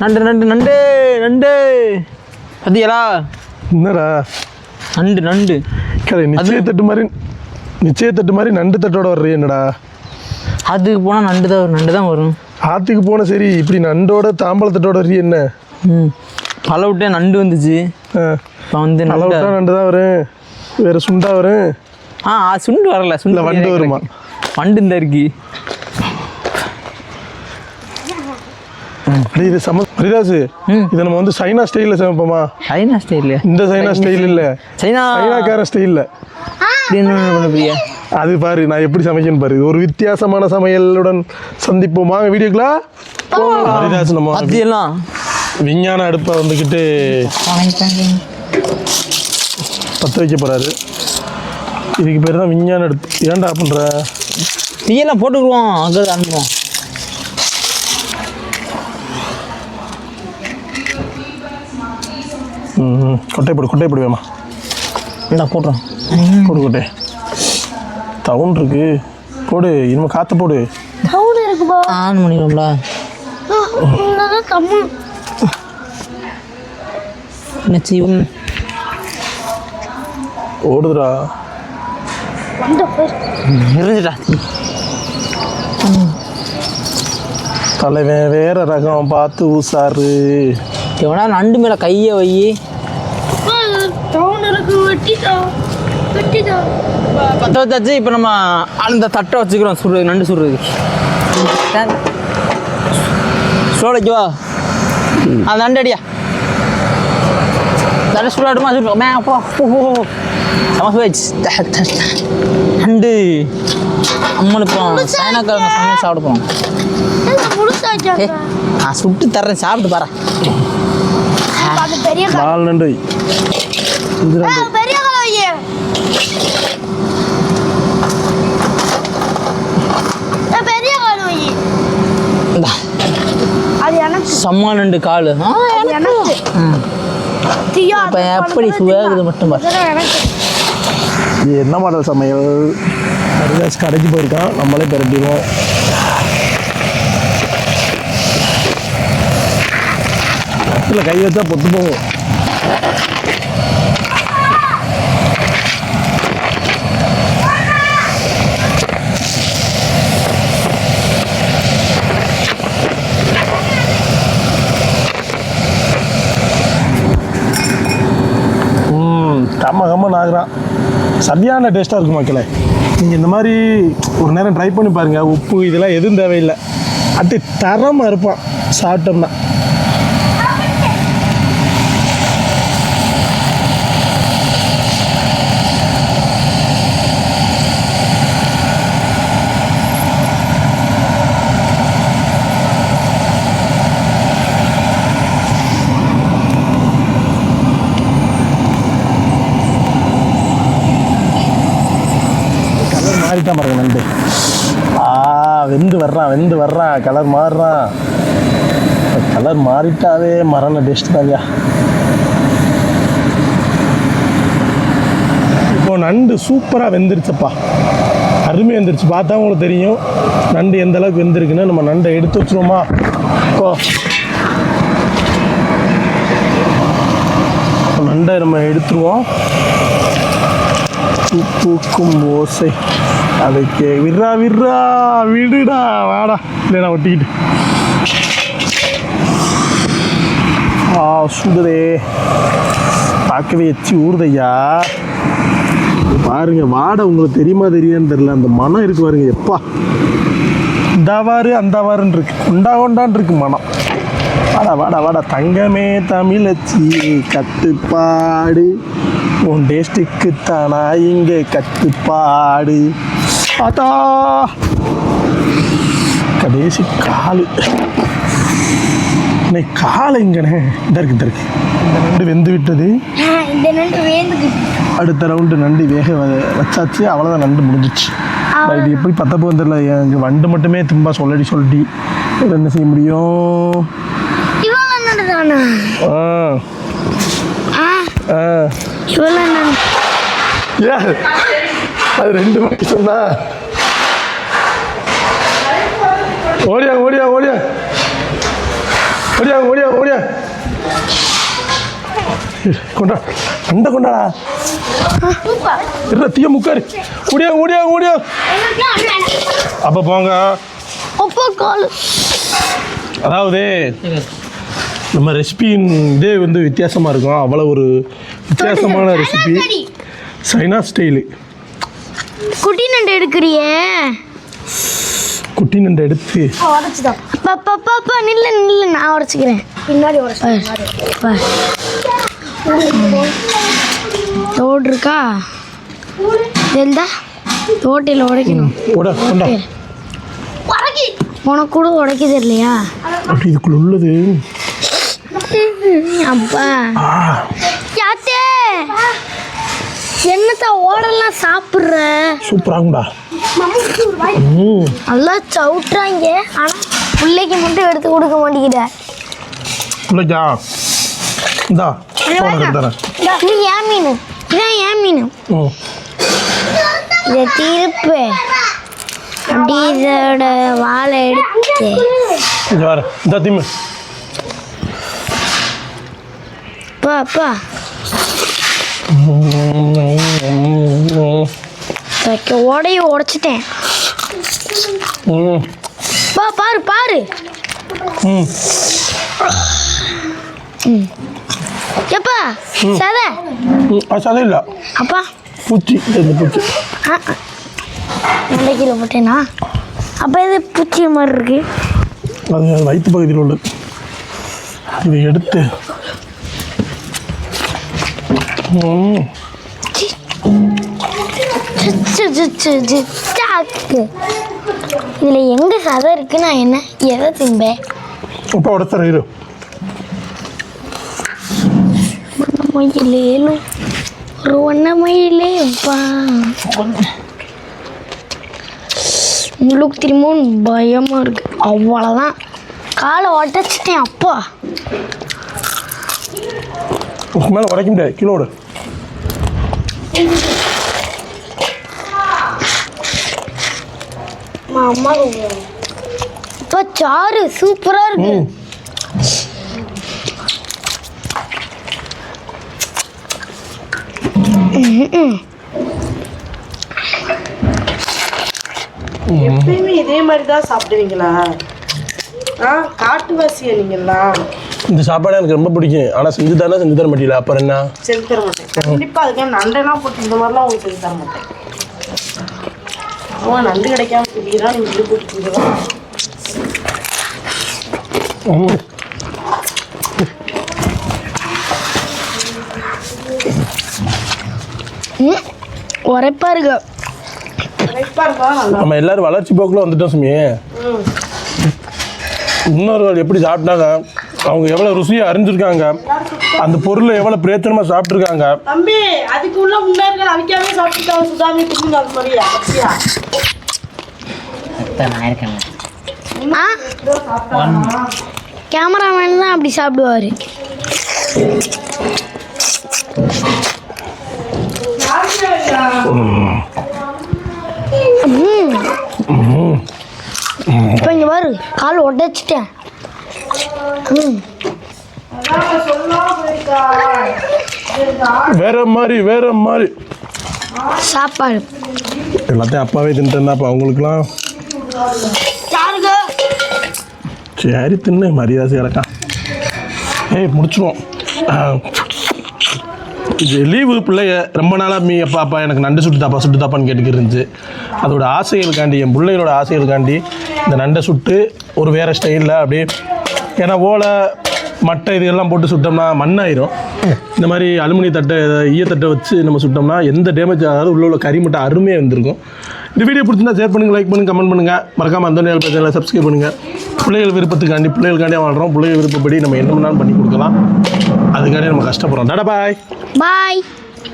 நண்டு நண்டு நண்டு நண்டு. பத்தியலா என்னடா? நண்டு நண்டு. கடை நிச்சயத்தட்டு மாதிரி நிச்சயத்தட்டு மாதிரி நண்டு தட்டோட வர்றீ என்னடா? அதுக்கு போனால் நண்டு தான் நண்டு தான் வரும். ஆத்துக்கு போன சரி இப்படி நண்டோட தாம்பழத்தட்டோட வர்றீ என்ன? ம். பல விட்டே நண்டு வந்துச்சு. இப்போ வந்து அளவு நண்டு தான் வரும். வேற சுண்டா வரும். ஆ சுண்டு வரல சுண்டு இல்ல, வண்டு வருமா? வண்டு இந்த இருக்கு. இது சம ஹரிதாஸ். இதை நம்ம வந்து சைனா ஸ்டைலில் சமைப்போமா? சைனா ஸ்டைல் இந்த சைனா ஸ்டைல் இல்ல. சைனா. சைனாக்கார ஸ்டைலில் அது பாரு நான் எப்படி சமைக்கணும் பாரு. ஒரு வித்தியாசமான சமையலுடன் சந்திப்போம்? வாங்க வீடியோக்குள்ள ஹரிதாஸ் நம்ம பத்தியெல்லாம் விஞ்ஞான அடுப்பை வந்துக்கிட்டு பற்ற வைக்க போறாரு. இதுக்கு பேர் தான் விஞ்ஞான அடுப்பு. ஏன்டா பண்ற? தீயெல்லாம் போட்டுக்குருவோம் அங்கே அனுப்புவோம். ம் ம். கொட்டை போடு கொட்டை போடு வேமா. இல்லை போட்டுறோம் போடு கொட்டை. தவுன் இருக்கு. போடு இனிமே காற்று போடு. கவுன் இருக்குப்பா ஆன் பண்ணிடுவோம்ல கம்மு. என்ன செய்வோம் ஓடுதுடா. வந்த இருந்துட்டா தலைவன் வேற ரகம் பார்த்து ஊசாரு. எவனா நண்டு மேலே கையை வை. கவுன் இருக்கு வெட்டிட்டா வெட்டிட்டா பற்ற வச்சாச்சு இப்போ நம்ம அந்த தட்டை வச்சுக்கிறோம். சுடுறது நண்டு சுடுறது. சோலைக்கு வா. அந்த நண்டு அடியா தடை சுடாடுமா சுடு. மே அப்பா நண்டு. அம்மனுக்கு சைனாக்காரங்க சமையல் சாப்பிட ஏ நான் சுட்டு தர்றேன். சாப்பிட்டு பாரு. நாலு நண்டு. இது ஆ, நண்டு பெரிய கலவையே பெரிய கலவை இந்தா, அது எனக்கு. செம்ம நண்டு காலு. ஆ, அது எனக்கு. ம். தீயா இப்ப எப்படி சுவையாகுது மட்டும் இது என்ன மாடல் சமையல்? ஹரிதாஸ் கடைக்கு போயிருக்கான். நம்மளே பெரட்டிடுவோம். இல்லை கை வச்சா பொத்து போகும் ம் ரொம்ப கம்ம சரியான டேஸ்ட்டாக இருக்கும் மக்களே. நீங்கள் இந்த மாதிரி ஒரு நேரம் ட்ரை பண்ணி பாருங்கள் உப்பு இதெல்லாம் எதுவும் தேவையில்லை. அது தரமாக இருப்பான். சாப்பிட்டோம்னா கலர் மாறிட்டான் பாருங்க நண்டு ஆ வெந்து வர்றான் வெந்து வர்றான் கலர் மாறுறான் கலர் மாறிட்டாவே மரண டேஸ்ட் தான்யா இப்போ நண்டு சூப்பராக வெந்துருச்சுப்பா. அருமை வெந்துருச்சு. பார்த்தா உங்களுக்கு தெரியும். நண்டு எந்த அளவுக்கு வெந்திருக்குன்னு நம்ம நண்டை எடுத்து வச்சுருவோமா? இப்போ இப்போ நண்டை நம்ம எடுத்துருவோம். பூக்கும் ஓசை. அதுக்கு விர்ரா விர்ரா விடுடா வாடா. இல்லைடா ஒட்டிக்கிட்டு. ஆ சுடுதே பார்க்கவே எச்சி ஊறுதையா? பாருங்க வாடை உங்களுக்கு தெரியுமா தெரியான்னு தெரியல. அந்த மனம் இருக்கு பாருங்க எப்பா. இந்தாவாரு அந்தாவாருன்னு இருக்கு. உண்டா கொண்டான் இருக்கு மனம். வாடா வாடா வாடா. தங்கமே தமிழச்சி கட்டுப்பாடு. உன் டேஸ்ட்டுக்கு தானா இங்கே கட்டுப்பாடு. ஆத்தா. கடைசி காலு. இன்னைக்கு காலை இங்கண்ணே இந்த இருக்கு இந்த இருக்கு. இந்த நண்டு வெந்து விட்டது. அடுத்த ரவுண்டு நண்டு வேக வச்சாச்சு. அவ்வளோதான் நண்டு முடிஞ்சிச்சு. இது எப்படி பத்த போகும் தெரியல எனக்கு வண்டு மட்டுமே தும்பா சொல்லடி சொல்லி வேற என்ன செய்ய முடியும்? ஆ. ஆ. ஏன் அது ரெண்டு மணிக்கு சொன்னா ஓடியா ஓடியா ஓடியா. ஓடியா ஓடியா ஓடியா. கொண்டா அண்டை கொண்டாடா. இருடா தீய முக்காரு ஓடியா ஓடியா ஓடியா. அப்போ போங்க. அப்பா கால். அதாவது நம்ம ரெசிபியின் இதே வந்து வித்தியாசமாக இருக்கும். அவ்வளோ ஒரு வித்தியாசமான ரெசிபி. சைனா ஸ்டைலு குட்டி நண்டு எடுக்கிறியே? குட்டி நண்டை எடுத்து. உடச்சுதான் அப்பா நில்லு நில்லு நான் உடச்சிக்கிறேன். பின்னாடி தோடு இருக்கா தெரிந்தா தோட்டில் உடைக்கணும். உனக்கு கூட உடைக்க தெரியலையா அப்படி இதுக்குள்ள உள்ளது. அப்பா. என்னத்த ஓடெல்லாம் சாப்பிட்ற? சூப்பராகும்டா. நல்லா சவுட்டுறாங்க ஆனால் பிள்ளைக்கு மட்டும் எடுத்து கொடுக்க மாட்டேங்கிற. பிள்ளைக்கா இந்தா இது ஏன் மீன். இதான் ஏன் மீன். இதை திருப்பு. அப்படி இதோட வாழை எடுத்து. இந்த அப்பா அப்பா வைக்க உடைய உடைச்சிட்டேன். பா பாரு பாரு. எப்பா சத? சதை இல்லை. அப்பா. பூச்சி இந்த பூச்சி. ரெண்டு கிலோ போட்டேனா? அப்போ இது பூச்சி மாதிரி இருக்கு. அது வயிற்று பகுதியில் உள்ளது. இதை எடுத்து இதில் எங்கே சதை இருக்கு நான் என்ன? எதை திம்பேன் அப்பா உடத்தர இரு. மயிலேலு ஒரு வண்ண மயிலே அப்பா உங்களுக்கு திரும்பவும் பயமாக இருக்கு. அவ்வளோதான் காலை உடச்சிட்டேன் அப்பா. உனக்கு மேலே உடைக்க முடியாது அம்மா அப்பா சாறு சூப்பராக இருக்கு எப்பயுமே இதே மாதிரி தான் சாப்பிடுவீங்களா? ஆ காட்டுவாசியா நீங்களா இந்த சாப்பாடு எனக்கு ரொம்ப பிடிக்கும். ஆனால் செஞ்சு தானே செஞ்சு தர மாட்டீங்களா? அப்புறம் என்ன? செஞ்சு தர மாட்டேன். கண்டிப்பா அதுக்கு நண்டெல்லாம் போட்டு இந்த மாதிரிலாம் உங்களுக்கு செஞ்சு தர மாட்டேன். அவன் நண்டு கிடைக்காம குடிக்கிறான் நீங்க இது போட்டு குடிக்கலாம் ம் ம் உரைப்பா இருக்கு. நம்ம எல்லாரும் வளர்ச்சி போக்கில் வந்துட்டோம் சுமி. முன்னோர்கள் எப்படி சாப்பிட்டாங்க? அவங்க எவ்வளோ ருசியாக அறிஞ்சிருக்காங்க. அந்த பொருளை எவ்வளோ பிரயோஜனமாக சாப்பிட்ருக்காங்க தம்பி அதுக்கு உள்ள முன்னேற்கள் அவிக்காமே சாப்பிட்டுட்டாங்க சுதாமி தின்னு அது மாதிரியா? கேமராமேன் தான் அப்படி சாப்பிடுவார். இப்போ இங்கே பாரு கால் உடைச்சிட்டேன். வேற மாதிரி வேற மாதிரி. சாப்பாடு. எல்லாத்தையும் அப்பாவே தின்ட்டு அப்போ அவங்களுக்குலாம் சரி தின்னு? மரியாதை கிடக்கா ஏய் முடிச்சிருவோம். இது லீவு பிள்ளைய ரொம்ப நாளாக மீ அப்பா அப்பா எனக்கு நண்டு சுட்டு தாப்பா சுட்டு தாப்பான்னு கேட்டுக்கிட்டு இருந்துச்சு. அதோட ஆசைகளுக்காண்டி என் பிள்ளைகளோட ஆசைகளுக்காண்டி இந்த நண்டை சுட்டு ஒரு வேறு ஸ்டைலில் அப்படியே ஏன்னா ஓலை மட்டை இதெல்லாம் போட்டு சுட்டோம்னா மண்ணாயிரும். இந்த மாதிரி அலுமினிய தட்டை ஈயத்தட்டை வச்சு நம்ம சுட்டோம்னா எந்த டேமேஜ் ஆகாது உள்ள உள்ள கறி மட்டும் அருமையாக வந்திருக்கும். இந்த வீடியோ பிடிச்சிருந்தா ஷேர் பண்ணுங்கள் லைக் பண்ணுங்கள் கமெண்ட் பண்ணுங்கள் மறக்காமல் அந்த நேரம் சேனலை சப்ஸ்கிரைப் பண்ணுங்கள் பிள்ளைகள் விருப்பத்துக்காண்டி பிள்ளைகளுக்காண்டி வாழ்கிறோம் பிள்ளைகள் விருப்பப்படி நம்ம என்ன வேணாலும் பண்ணி கொடுக்கலாம். அதுக்காண்டி நம்ம கஷ்டப்படுறோம். டாடா பாய் பாய்